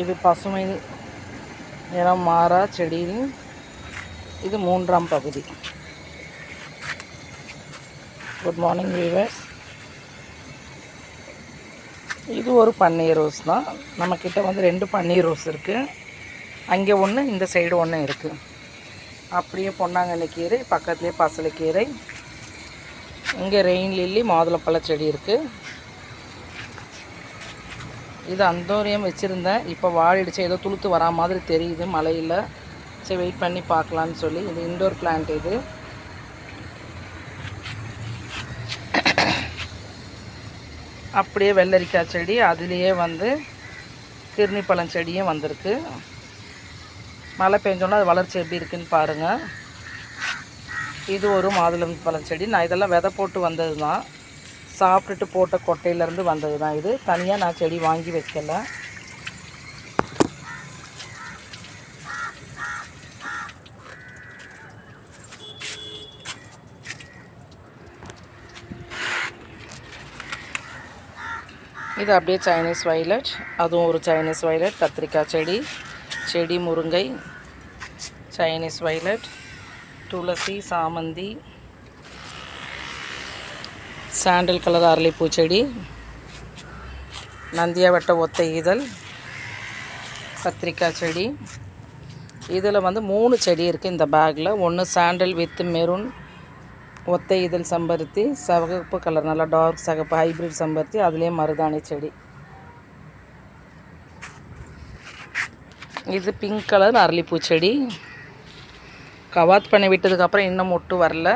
இது பசுமை நிறம் மாறா செடியின் இது மூன்றாம் பகுதி. குட் மார்னிங் வீவர்ஸ் இது ஒரு பன்னீர் ரோஸ் தான். நம்மக்கிட்ட வந்து ரெண்டு பன்னீர் ரோஸ் இருக்குது அங்கே ஒன்று இந்த சைடு ஒன்று இருக்குது அப்படியே பொன்னாங்கண்ணி கீரை பக்கத்துலேயே பசலைக்கீரை. இங்கே ரெயின் லில்லி மாதுளப்பழ செடி இருக்குது இது அந்தோரியம் வச்சுருந்தேன். இப்போ வாடிடுச்சு. ஏதோ துளுத்து வரா மாதிரி தெரியுது. மழையில். சரி வெயிட் பண்ணி பார்க்கலான்னு சொல்லி. இது இண்டோர் பிளான்ட் இது. அப்படியே வெள்ளரிக்காய் செடி அதுலேயே வந்து கிருணி பழம் செடியும் வந்திருக்கு. மழை பெஞ்சோன்னா அது வளர்ச்சி எப்படி இருக்குன்னு பாருங்கள் இது ஒரு மாதுளம் பழம் செடி. நான் இதெல்லாம் விதை போட்டு வந்தது தான் சாப்பிட்டுட்டு போட்ட கொட்டையிலேருந்து வந்தது தான் இது. தனியாக நான் செடி வாங்கி வைக்கல. இது அப்படியே சைனீஸ் வைலட் அதுவும் ஒரு சைனீஸ் வைலட் கத்திரிக்காய் செடி செடி முருங்கை சைனீஸ் வைலட் துளசி சாமந்தி சாண்டில் கலர் அரளிப்பூ நந்தியா நந்தியாவட்ட ஒத்தை ஈதல் கத்திரிக்காய் செடி. இதில் வந்து மூணு செடி இருக்குது இந்த பேக்கில் ஒன்று சாண்டில் வித் மெரூன் ஒத்தை இதழ் சம்பருத்தி சிவப்பு கலர் நல்லா டார்க் சிகப்பு ஹைப்ரிட் சம்பருத்தி அதுலேயே மருதாணி செடி. இது பிங்க் கலர் அரளிப்பூ செடி கவாத் பண்ணி விட்டதுக்கப்புறம் இன்னும் மொட்டு வரல.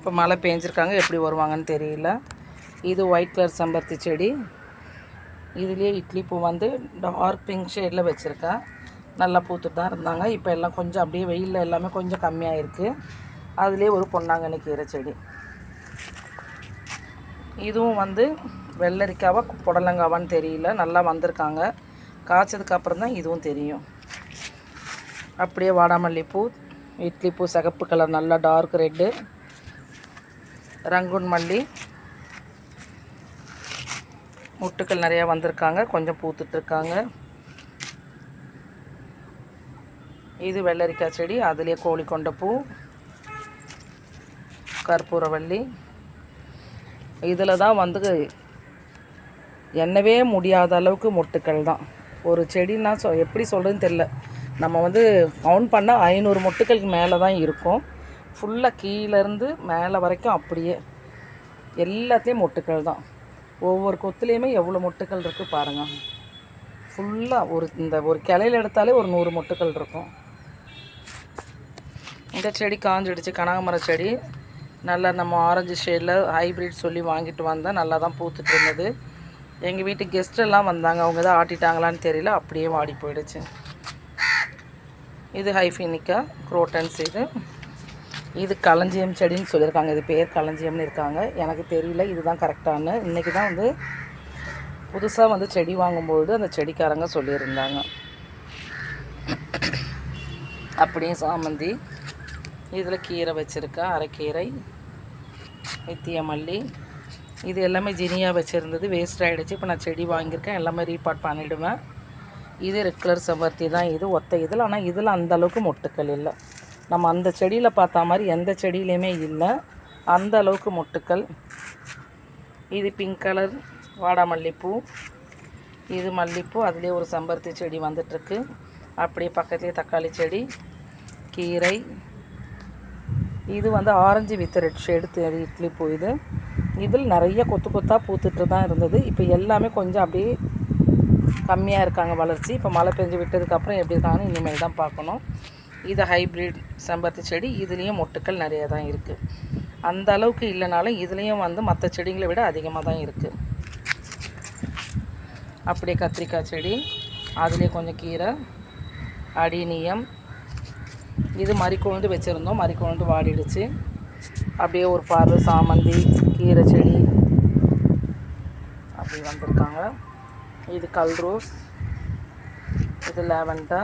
இப்போ மழை பெஞ்சிருக்காங்க எப்படி வருவாங்கன்னு தெரியல. இது ஒயிட் கலர் செம்பருத்தி செடி. இதுலேயே இட்லி பூ வந்து டார்க் பிங்க் ஷேடில் வச்சுருக்கேன் நல்லா பூத்துட்டு தான் இருந்தாங்க. இப்போ எல்லாம் கொஞ்சம் அப்படியே வெயிலில் எல்லாமே கொஞ்சம் கம்மியாக இருக்குது அதுலேயே ஒரு பொன்னாங்கண்ணி கீரை செடி. இதுவும் வந்து வெள்ளரிக்காவா புடலங்காவான்னு தெரியல. நல்லா வந்திருக்காங்க. காய்ச்சதுக்கு அப்புறம் தான் இதுவும் தெரியும். அப்படியே வாடாமல்லி பூ இட்லி பூ சிகப்பு கலர் நல்லா டார்க் ரெட்டு ரங்குன் மல்லி. முட்டுக்கள் நிறையா வந்திருக்காங்க. கொஞ்சம் பூத்துட்ருக்காங்க. இது வெள்ளரிக்காய் செடி. அதுலேயே கோழி கொண்ட பூ. கற்பூரவள்ளி இதில் தான் வந்து என்னவே முடியாத அளவுக்கு மொட்டுக்கள் தான். ஒரு செடின்னா சொ எப்படி சொல்கிறதுன்னு தெரில நம்ம வந்து கவுண்ட் பண்ணால் ஐநூறு மொட்டுக்களுக்கு மேலே தான் இருக்கும். ஃபுல்லாக கீழேருந்து மேலே வரைக்கும் அப்படியே எல்லாத்துலேயும் மொட்டுக்கள் தான். ஒவ்வொரு கொத்துலேயுமே எவ்வளோ மொட்டுக்கள் இருக்குது பாருங்கள் ஃபுல்லாக ஒரு இந்த ஒரு கிளையில எடுத்தாலே ஒரு நூறு மொட்டுக்கள் இருக்கும். இந்த செடி காஞ்சிடுச்சு கனகாமர செடி. நல்லா நம்ம ஆரஞ்சு ஷேடில் ஹைப்ரிட் சொல்லி வாங்கிட்டு வந்தேன். நல்லா தான் பூத்துட்டு இருந்தது. எங்கள் வீட்டு கெஸ்டெல்லாம் வந்தாங்க. அவங்க தான் ஆட்டிட்டாங்களான்னு தெரியல. அப்படியே வாடி போயிடுச்சு. இது ஹைஃபினிக்கா குரோட்டன்ஸ் இது. இது களஞ்சியம் செடின்னு சொல்லியிருக்காங்க. இது பேர் களஞ்சியம்னு இருக்காங்க. எனக்கு தெரியல இதுதான் கரெக்டான. இன்றைக்கி தான் வந்து புதுசாக வந்து செடி வாங்கும்பொழுது அந்த செடிக்காரங்க சொல்லியிருந்தாங்க. அப்படியே சாமந்தி. இதில் கீரை வச்சுருக்கா அரைக்கீரை நித்திய மல்லி. இது எல்லாமே ஜினியாக வச்சுருந்தது. வேஸ்ட் ஆகிடுச்சு இப்போ நான் செடி வாங்கியிருக்கேன். எல்லாமே ரீபார்ட் பண்ணிவிடுவேன் இது ரெகுலர் செவ்வர்த்தி செம்பருத்தி தான். இது ஒத்த இதில். ஆனால் இதில் அந்தளவுக்கு மொட்டுக்கள் இல்லை. நம்ம அந்த செடியில் பார்த்தா மாதிரி எந்த செடியிலையுமே இல்லை. அந்த அளவுக்கு மொட்டுக்கள். இது பிங்க் கலர் வாடாமல்லிப்பூ இது மல்லிப்பூ. அதுலேயே ஒரு செம்பருத்தி செடி வந்துட்டுருக்கு. அப்படியே பக்கத்துலேயே தக்காளி செடி கீரை. இது வந்து ஆரஞ்சு வித் ரெட் ஷேடு இட்லி பூ இது. இதில் நிறைய கொத்து கொத்தாக பூத்துட்டு தான் இருந்தது. இப்போ எல்லாமே கொஞ்சம் அப்படியே கம்மியாக இருக்காங்க வளர்ச்சி. இப்போ மழை பெஞ்சு விட்டதுக்கப்புறம் எப்படி இருக்காங்கன்னு இனிமேல் தான் பார்க்கணும். இது ஹைப்ரிட் செம்பருத்தி செடி இதுலேயும் மொட்டுக்கள் நிறைய தான் இருக்குது அந்த அளவுக்கு இல்லைனாலும் இதுலேயும் வந்து மற்ற செடிங்களை விட அதிகமாக தான் இருக்குது அப்படியே கத்திரிக்காய் செடி அதுலேயே கொஞ்சம் கீரை அடினியம் இது மறிக்கொழுந்து வச்சுருந்தோம் மறிக்கொழுந்து வாடிடுச்சு. அப்படியே ஒரு பார்வை சாமந்தி கீரை செடி அப்படி வந்திருக்காங்க. இது கல் ரோஸ் இது லேவண்டா.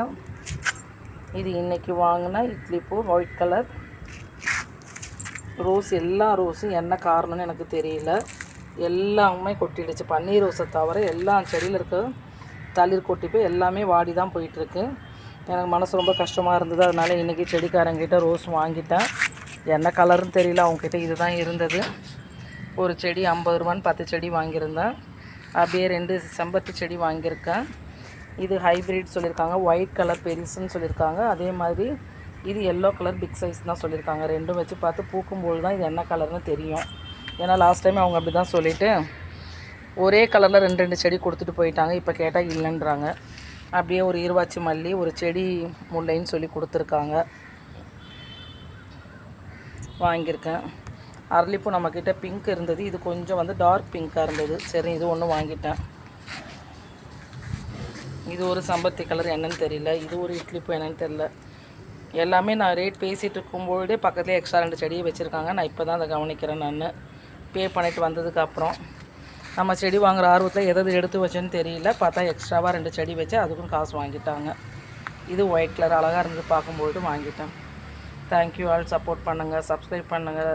இது இன்றைக்கி வாங்கின இட்லி பூ ஒயிட் கலர் ரோஸ் எல்லா ரோஸும் என்ன காரணம்னு எனக்கு தெரியல. எல்லாமே கொட்டிடுச்சு. பன்னீர் ரோஸை தவிர எல்லா செடியில் இருக்க தளிர் கொட்டி போய் எல்லாமே வாடி தான் போயிட்டுருக்கு. எனக்கு மனசு ரொம்ப கஷ்டமாக இருந்தது. அதனால இன்றைக்கி செடிக்காரங்கிட்ட ரோஸ் வாங்கிட்டேன். என்ன கலர்னு தெரியல. அவங்கக்கிட்ட இதுதான் இருந்தது. ஒரு செடி ஐம்பது ரூபான்னு பத்து செடி வாங்கியிருந்தேன். அப்படியே ரெண்டு செம்பருத்தி செடி வாங்கியிருக்கேன். இது ஹைப்ரிட் சொல்லியிருக்காங்க. ஒயிட் கலர் பெருசுன்னு சொல்லியிருக்காங்க. அதே மாதிரி இது எல்லோ கலர் பிக் சைஸ் தான் சொல்லியிருக்காங்க. ரெண்டும் வச்சு பார்த்து பூக்கும்போது தான் இது என்ன கலர்னு தெரியும். ஏன்னா லாஸ்ட் டைம் அவங்க அப்படி தான் சொல்லிவிட்டு ஒரே கலரில் ரெண்டு ரெண்டு செடி கொடுத்துட்டு போயிட்டாங்க. இப்போ கேட்டால் இல்லைன்றாங்க. அப்படியே ஒரு இருவாச்சி மல்லி ஒரு செடி முல்லைன்னு சொல்லி கொடுத்துருக்காங்க. வாங்கியிருக்கேன். அரளிப்பூ நம்மக்கிட்ட பிங்க் இருந்தது. இது கொஞ்சம் வந்து டார்க் பிங்க்காக இருந்தது. சரி இது ஒன்று வாங்கிட்டேன். இது ஒரு சம்பத்தி கலர் என்னன்னு தெரியல இது ஒரு இட்லி பூ என்னன்னு தெரியல. எல்லாமே நான் ரேட் பேசிகிட்டு இருக்கும்பொழுதே பக்கத்துலேயே எக்ஸ்ட்ரா ரெண்டு செடியை வச்சுருக்காங்க. நான் இப்போ தான் அதை கவனிக்கிறேன் நான். பே பண்ணிட்டு வந்ததுக்கப்புறம் நம்ம செடி வாங்குகிற ஆர்வத்தில் எதாவது எடுத்து வச்சேன்னு தெரியல. பார்த்தா எக்ஸ்ட்ராவாக ரெண்டு செடி வச்சு அதுக்கும் காசு வாங்கிட்டாங்க. இது ஒயிட் கலர் அழகாக இருந்து பார்க்கும்பொழுது வாங்கிட்டேன். தேங்க்யூ ஆல் சப்போர்ட் பண்ணுங்கள் சப்ஸ்கிரைப் பண்ணுங்கள்